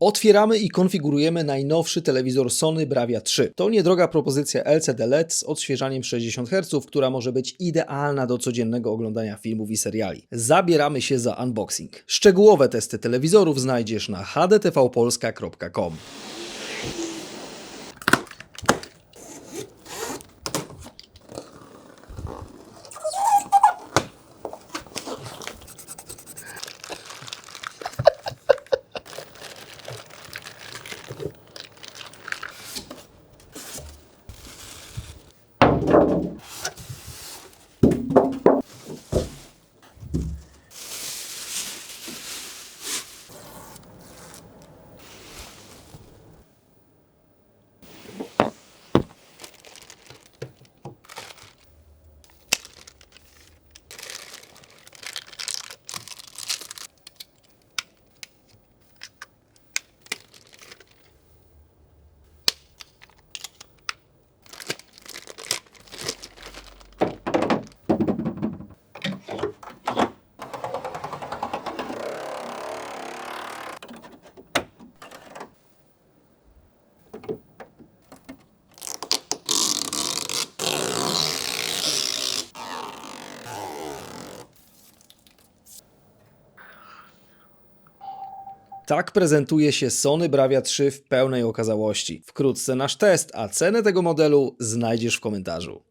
Otwieramy i konfigurujemy najnowszy telewizor Sony Bravia 3. To niedroga propozycja LCD LED z odświeżaniem 60 Hz, która może być idealna do codziennego oglądania filmów i seriali. Zabieramy się za unboxing. Szczegółowe testy telewizorów znajdziesz na hdtvpolska.com. you Tak prezentuje się Sony Bravia 3 w pełnej okazałości. Wkrótce nasz test, a cenę tego modelu znajdziesz w komentarzu.